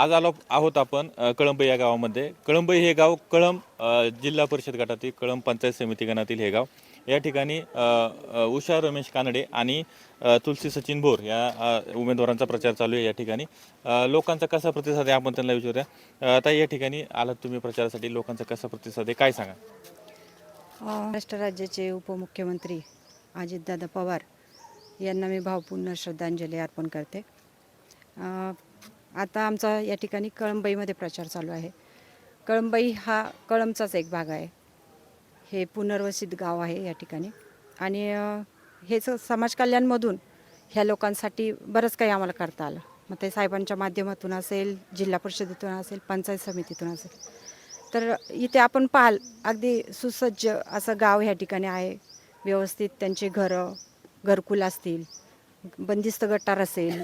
आज आलो आहोत आपण कळंबई कळंब या गावामध्ये. कळंब हे गाव कळंब जिल्हा परिषद गटातील कळंब पंचायत समिती गणातील हे गाव. या ठिकाणी उषा रमेश कानडे आणि तुलसी सचिन भोर या उमेदवारांचा प्रचार चालू आहे या ठिकाणी. लोकांचा कसा प्रतिसाद आहे आपण त्यांना विचारूया. आता या ठिकाणी आलात तुम्ही प्रचारासाठी. लोकांचा कसा प्रतिसाद आहे काय सांगा? महाराष्ट्र राज्याचे उपमुख्यमंत्री अजितदादा पवार यांना मी भावपूर्ण श्रद्धांजली अर्पण करते. आता आमचा या ठिकाणी कळंबईमध्ये प्रचार चालू आहे. कळंबई हा कळंबचाच एक भाग आहे. हे पुनर्वसित गाव आहे या ठिकाणी. आणि हे हेच समाज कल्याणमधून ह्या लोकांसाठी बरंच काही आम्हाला करता आलं. मग ते साहेबांच्या माध्यमातून असेल जिल्हा परिषदेतून असेल पंचायत समितीतून असेल. तर इथे आपण पाहाल अगदी सुसज्ज असं गाव ह्या ठिकाणी आहे. व्यवस्थित त्यांचे घरं घरकुल असतील बंदिस्त गटार असेल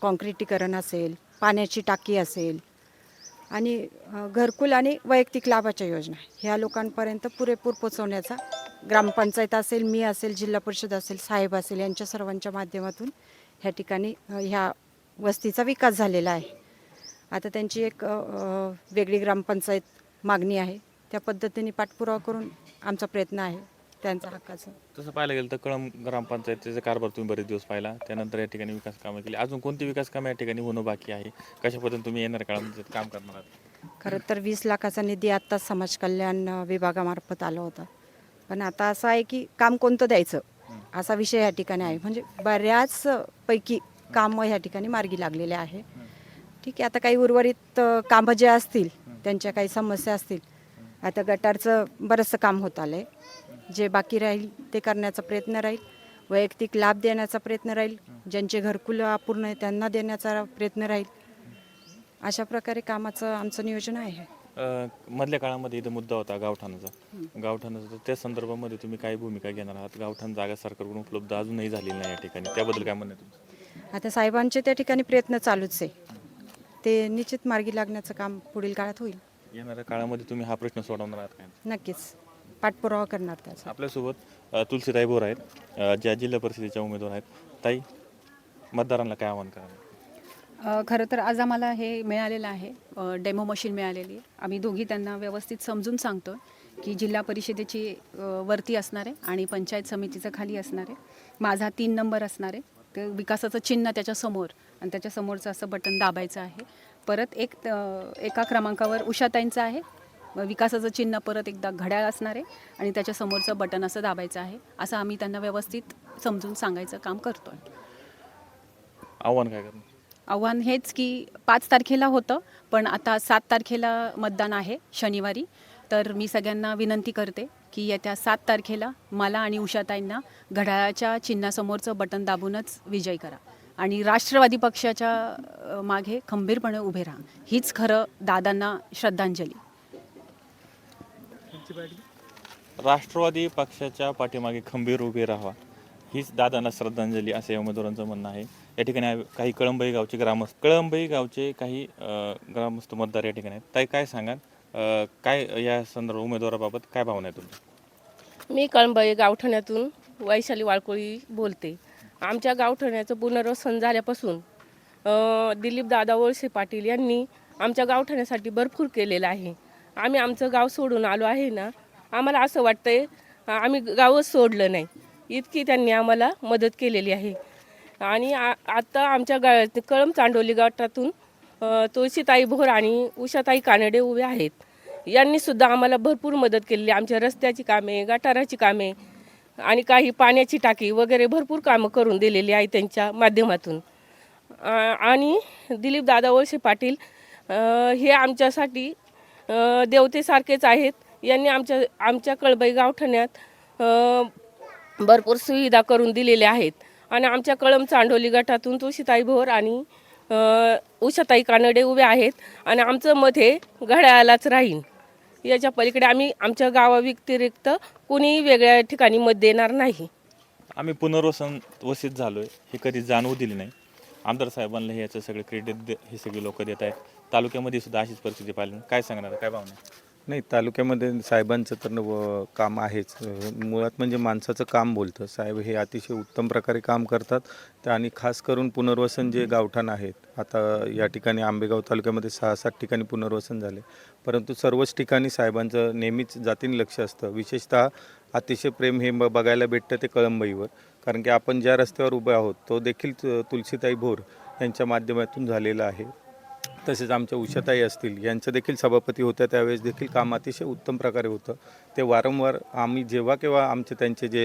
कॉन्क्रिटीकरण असेल पाण्याची टाकी असेल. आणि घरकुल आणि वैयक्तिक लाभाच्या योजना. ह्या लोकांपर्यंत पुरेपूर पोचवण्याचा ग्रामपंचायत असेल मी असेल जिल्हा परिषद असेल साहेब असेल यांच्या सर्वांच्या माध्यमातून ह्या ठिकाणी ह्या वस्तीचा विकास झालेला आहे. आता त्यांची एक वेगळी ग्रामपंचायत मागणी आहे. त्या पद्धतीने पाठपुरावा करून आमचा प्रयत्न आहे. त्यांचा हक्काचा. तसं पाहायला गेलं तर कळंब ग्रामपंचायतीचा कारभार तुम्ही बरेच दिवस पाहिला. त्यानंतर या ठिकाणी विकास कामं केली. अजून कोणती विकास कामं या ठिकाणी होणं बाकी आहे? कशा पद्धतीने तुम्ही येणाऱ्या काळामध्ये काम करणार आहात? खरं तर वीस लाखाचा निधी आत्ताच समाज कल्याण विभागामार्फत आला होता. पण आता असं आहे की काम कोणतं द्यायचं? असा विषय या ठिकाणी आहे. म्हणजे बऱ्याच पैकी कामं ह्या ठिकाणी मार्गी लागलेले आहे. ठीक आहे आता काही उर्वरित कामं जे असतील त्यांच्या काही समस्या असतील आता गटारचं बरंचसं काम होत आलं आहे जे बाकी राहील ते करण्याचा प्रयत्न राहील. वैयक्तिक लाभ देण्याचा प्रयत्न राहील. ज्यांचे घरकुल अपूर्ण आहे त्यांना देण्याचा प्रयत्न राहील. अशा प्रकारे कामाचं आमचं नियोजन आहे. अ, मधल्या काळामध्ये इथं मुद्दा होता गावठाणाचा. गावठाणाचा तर त्या संदर्भामध्ये तुम्ही काय भूमिका घेणार आहात? गावठाण जागा सरकारकडून उपलब्ध अजूनही झालेली नाही या ठिकाणी. त्याबद्दल काय म्हणणं आहे तुमचं? आता साहेबांचे त्या ठिकाणी प्रयत्न चालूच आहे. ते निश्चित मार्गी लागण्याचं काम पुढील काळात होईल. येणाऱ्या काळामध्ये तुम्ही हा प्रश्न सोडवणार आहात काय? नक्कीच. पाठपुरावा करणार त्याचा. आपल्यासोबत अ, तुलसीताई बोर आहेत. अ, ज्या जिल्हा परिषदेच्या उमेदवार आहेत. ताई मतदारांना काय आव्हान कराल? अ, खरं तर आज आम्हाला हे मिळालेलं आहे. अ, डेमो मशीन मिळालेली आहे. आम्ही दोघी त्यांना व्यवस्थित समजून सांगतो की जिल्हा परिषदेची अ, वरती असणार आहे आणि पंचायत समितीचं खाली असणार आहे. माझा तीन नंबर असणार आहे. ते विकासाचं चिन्ह त्याच्यासमोर आणि त्याच्यासमोरचं असं बटन दाबायचं आहे. परत एक अ, एका क्रमांकावर उषाताईंचं आहे. विकासाचं चिन्ह परत एकदा घड्याळ असणार आहे आणि त्याच्यासमोरचं बटन असं दाबायचं आहे असं आम्ही त्यांना व्यवस्थित समजून सांगायचं काम करतो आहे आव्हान काय करणार? आव्हान हेच की पाच तारखेला होतं पण आता सात तारखेला मतदान आहे शनिवारी. तर मी सगळ्यांना विनंती करते की येत्या सात तारखेला मला आणि उषाताईंना घड्याळाच्या चिन्हासमोरचं बटन दाबूनच विजय करा. आणि राष्ट्रवादी पक्षाच्या मागे खंबीरपणे उभे राहा. हीच खरं दादांना श्रद्धांजली. राष्ट्रवादी पक्षाच्या पाठीमागे खंबीर उभे राहावा. हीच दादांना श्रद्धांजली असे या उमेदवारांचं म्हणणं आहे. या ठिकाणी आहे- काही कळंबई गावचे ग्रामस्थ कळंबई गावचे काही अ, ग्रामस्थ मतदार या ठिकाणी आहेत. ताई काय सांगाल? अ, काय या संदर्भ उमेदवाराबाबत काय भावना आहे तुमची? मी कळंबाई गावठाण्यातून वैशाली वाळकोळी बोलते. आमच्या गावठाण्याचं पुनर्वसन झाल्यापासून दिलीप दादा वळसे पाटील यांनी आमच्या गावठाण्यासाठी भरपूर केलेलं आहे. आम्ही आमचं गाव सोडून आलो आहे ना आम्हाला असं वाटतंय आम्ही गावच सोडलं नाही. इतकी त्यांनी आम्हाला मदत केलेली आहे. आणि आ आता आमच्या गा कळम चांडोली गटातून तुळशीताई भोर आणि उषाताई कानडे उभे आहेत. यांनीसुद्धा आम्हाला भरपूर मदत केलेली आमच्या रस्त्याची कामे गटाराची कामे आणि काही पाण्याची टाकी वगैरे भरपूर कामं करून दिलेली आहे त्यांच्या माध्यमातून. आणि दिलीप दादा वळसे पाटील हे आमच्यासाठी देवतेसारखेच आहेत. यांनी आमच्या आमच्या कळबई गावठण्यात भरपूर सुविधा करून दिलेल्या आहेत. आणि आमच्या कळम चांडोली गटातून तुळशीताई भोर आणि उषाताई कानडे उभे आहेत. आणि आमचं मत हे घड्याळालाच राहीन याच्या पलीकडे आम्ही आमच्या गावाव्यतिरिक्त कुणीही वेगळ्या ठिकाणी मत देणार नाही. आम्ही पुनर्वसन वसित झालो आहे हे कधी जाणवू दिली नाही. आमदार साहेबांना हे याचं सगळे क्रेडिट हे सगळे लोक देत आहेत. तालुक्यामध्ये सुद्धा अशीच परिस्थिती पाहिली. काय सांगणार काय भावना नाही तालुक्यामध्ये साहेबांचं तर व- काम आहेच. मुळात म्हणजे माणसाचं काम बोलतं. साहेब हे अतिशय उत्तम प्रकारे काम करतात. त्या आणि खास करून पुनर्वसन जे गावठाण आहेत आता या ठिकाणी आंबेगाव तालुक्यामध्ये सहा सात ठिकाणी पुनर्वसन झाले. परंतु सर्वच ठिकाणी साहेबांचं नेहमीच जातीने लक्ष असतं. विशेषतः अतिशय प्रेम हे ब- बघायला भेटतं ते कळंबईवर. कारण की आपण ज्या रस्त्यावर उभे आहोत तो देखील तु- तुलसीताई भोर यांच्या माध्यमातून झालेला आहे. तसेच आमच्या उषाताई असतील यांचं देखील सभापती होत्या त्यावेळेस देखील काम अतिशय उत्तम प्रकारे होतं. ते वारंवार आम्ही जेव्हा केव्हा आमचे त्यांचे जे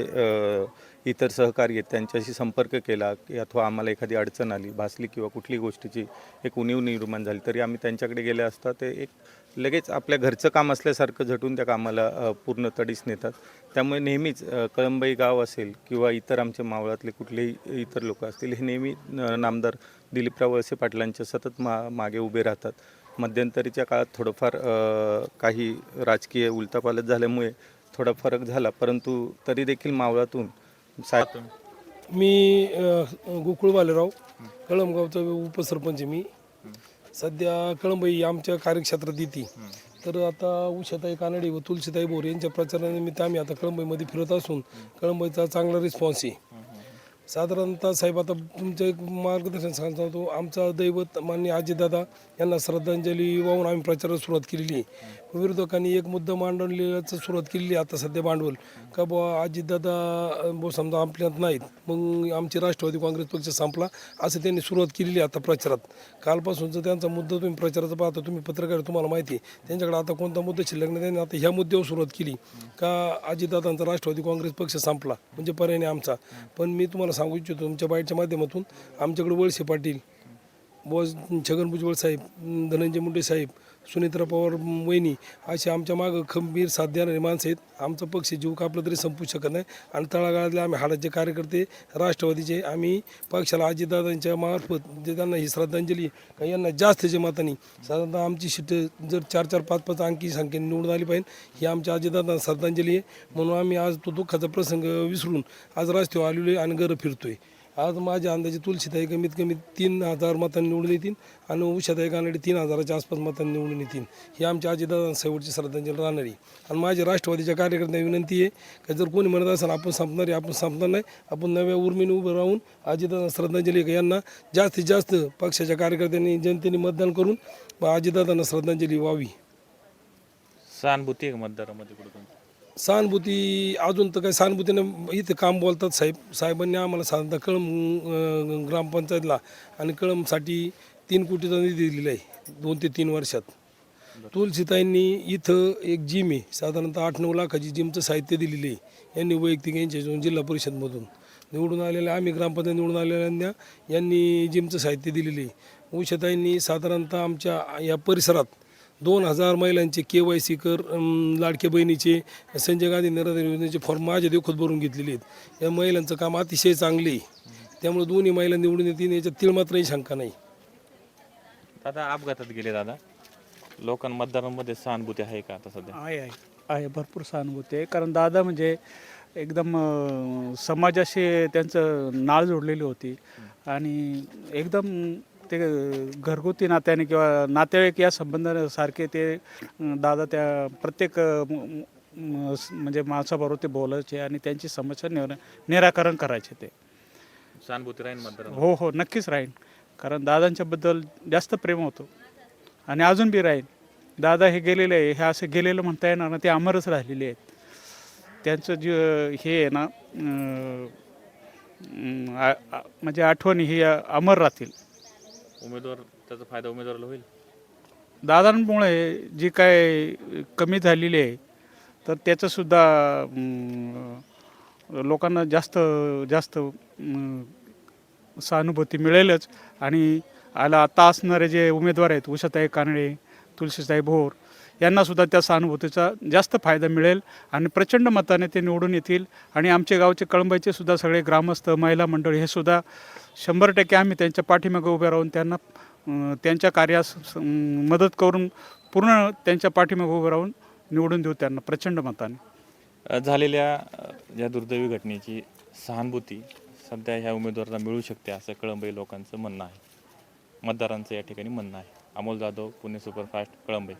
इतर सहकारी आहेत त्यांच्याशी संपर्क केला की अथवा आम्हाला एखादी अडचण आली भासली किंवा कुठली गोष्टीची एक उणीव निर्माण झाली तरी आम्ही त्यांच्याकडे गेले असता ते एक लगेच आपल्या घरचं काम असल्यासारखं झटून त्या कामाला पूर्ण तडीस नेतात. त्यामुळे नेहमीच कळंबई गाव असेल किंवा इतर आमच्या मावळातले कुठलेही इतर लोक असतील हे नेहमी नामदार दिलीपराव वळसे पाटलांच्या सतत मा मागे उभे राहतात. मध्यंतरीच्या काळात थोडंफार काही राजकीय उलटापालट झाल्यामुळे थोडा फरक झाला. परंतु तरी देखील मावळातून साहेब मी गोकुळ बालेराव कळमगावचा उपसरपंच मी. सध्या कळंबाई आमच्या कार्यक्षेत्रात येते. तर आता उषाताई कानडे व तुलसीताई बोर यांच्या प्रचारानिमित्त आम्ही आता कळंबाईमध्ये फिरत असून कळंबाईचा चांगला रिस्पॉन्स आहे. साधारणतः साहेब आता तुमचं एक मार्गदर्शन सांगतो आमचा दैवत मान्य आजीदादा यांना श्रद्धांजली वाहून आम्ही प्रचाराला सुरुवात केलेली आहे. विरोधकांनी एक मुद्दा मांडवलेल्याचं सुरुवात केलेली आहे आता सध्या भांडवल. का बुवा आजीदादा बुवा समजा आपल्यात नाहीत मग आमची राष्ट्रवादी काँग्रेस पक्ष संपला असं त्यांनी सुरुवात केलेली आहे आता प्रचारात. कालपासूनचा त्यांचा मुद्दा तुम्ही प्रचाराचा पाहता तुम्ही पत्रकार तुम्हाला माहिती आहे. त्यांच्याकडे आता कोणता मुद्दा शिल्लक नाही त्यांनी आता ह्या मुद्द्यावर सुरुवात केली. का आजीदादांचा राष्ट्रवादी काँग्रेस पक्ष संपला म्हणजे पर्याय नाही आमचा. पण मी तुम्हाला सांगू इच्छितो तुमच्या बाईटच्या माध्यमातून आमच्याकडे वळसे पाटील बॉस छगन भुजबळ साहेब धनंजय मुंडे साहेब सुनेत्रा पवार वहिनी असे आमच्या मागं खंबीर साथ देणारे माणसं आहेत. आमचा पक्ष जीव कापला तरी संपू शकत नाही आणि तळागाळातले आम्ही हाडाचे कार्यकर्ते राष्ट्रवादीचे आम्ही पक्षाला अजितदादांच्या मार्फत जे त्यांना ही श्रद्धांजली का यांना जास्त मतांनी साधारणतः आमची शिट जर चार चार पाच पाच अंकी संख्येने निवडून आली पाहिजे ही आमच्या अजितदादांना श्रद्धांजली आहे. म्हणून आम्ही आज तो दुःखाचा प्रसंग विसरून आज रस्त्यावर आलेलो आहे आणि घरं फिरतोय. आज माझ्या अंदाजे तुलसीताई कमीत कमी तीन हजार मतांनी निवडून येतील आणि उषाताई कानडे तीन हजाराच्या आसपास मतांनी निवडून येतील. ही आमच्या आजीदादा शेवटची श्रद्धांजली राहणारी आणि माझ्या राष्ट्रवादीच्या कार्यकर्त्यांना विनंती आहे का जर कोणी म्हणत असेल आपण संपणार आहे आपण संपणार नाही आपण नव्या उर्मीने उभं राहून आजीदादा श्रद्धांजली का यांना जास्तीत जास्त पक्षाच्या कार्यकर्त्यांनी जनतेने मतदान करून आजीदादांना श्रद्धांजली व्हावी. सहानुभूती आहे मतदारामध्ये कुठं सहानुभूती अजून तर काही सहानुभूतीनं इथे काम बोलतात साहेब. साहेबांनी आम्हाला साधारणतः कळम ग्रामपंचायतला आणि कळमसाठी तीन कोटीचा निधी दिलेला आहे दोन ते तीन वर्षात. तुलसीताईंनी इथं एक जिम आहे साधारणतः आठ नऊ लाखाची जिमचं साहित्य दिलेलं आहे. यांनी वैयक्तिक यांच्या जिल्हा परिषदमधून निवडून आलेल्या आम्ही ग्रामपंचायत निवडून आलेल्यांना यांनी जिमचं साहित्य दिलेलं आहे. उषाताईंनी साधारणतः आमच्या या परिसरात दोन हजार महिलांचे के वाय सी कर लाडक्या बहिणीचे संजय गांधी निराधार योजनेचे फॉर्म माझ्या देखत भरून घेतलेले आहेत. या महिलांचं काम अतिशय चांगले आहे. त्यामुळे दोन्ही महिला निवडून येतील याच्यात तिळ मात्रही शंका नाही. दादा अपघातात गेले दादा. लोकां मतदारांमध्ये सहानुभूती आहे का आता सध्या? आहे आहे. आहे भरपूर सहानुभूती आहे. कारण दादा म्हणजे एकदम अं, समाजाशी त्यांचं नाळ जोडलेली होती. आणि एकदम ते घरगुती नात्याने किंवा नातेवाईक या संबंधासारखे ते दादा त्या प्रत्येक म्हणजे माणसाबरोबर ते बोलायचे आणि त्यांची समस्या निरा निराकरण करायचे ते. सहानुभूती मतदारांना. हो हो नक्कीच राहील कारण दादांच्याबद्दल जास्त प्रेम होतं. आणि अजून बी राहील दादा हे गेलेले आहे हे असं गेलेलं म्हणता येणार ना ते अमरच राहिलेले आहेत. त्यांचं जे हे आहे ना म्हणजे आठवणी ही अमर राहतील. उमेदवार त्याचा फायदा उमेदवाराला होईल? दादांमुळे जी काय कमी झालेली आहे तर त्याचंसुद्धा लोकांना जास्त जास्त अं, सहानुभूती मिळेलच. आणि आला आता असणारे जे उमेदवार आहेत उषाताई कानडे तुलसीताई भोर यांनासुद्धा त्या सहानुभूतीचा जास्त फायदा मिळेल आणि प्रचंड मताने ते निवडून येतील. आणि आमचे गावचे कळंबाईचे सुद्धा सगळे ग्रामस्थ महिला मंडळ हे सुद्धा शंभर टक्के आम्ही त्यांच्या पाठीमागे उभे राहून त्यांना त्यांच्या कार्यास मदत करून पूर्ण त्यांच्या पाठीमागे उभे राहून निवडून देऊ त्यांना प्रचंड मताने. झालेल्या या दुर्दैवी घटनेची सहानुभूती सध्या ह्या उमेदवाराला मिळू शकते असं कळंबई लोकांचं म्हणणं आहे. मतदारांचं या ठिकाणी म्हणणं आहे. अमोल जाधव पुणे सुपरफास्ट कळंबई.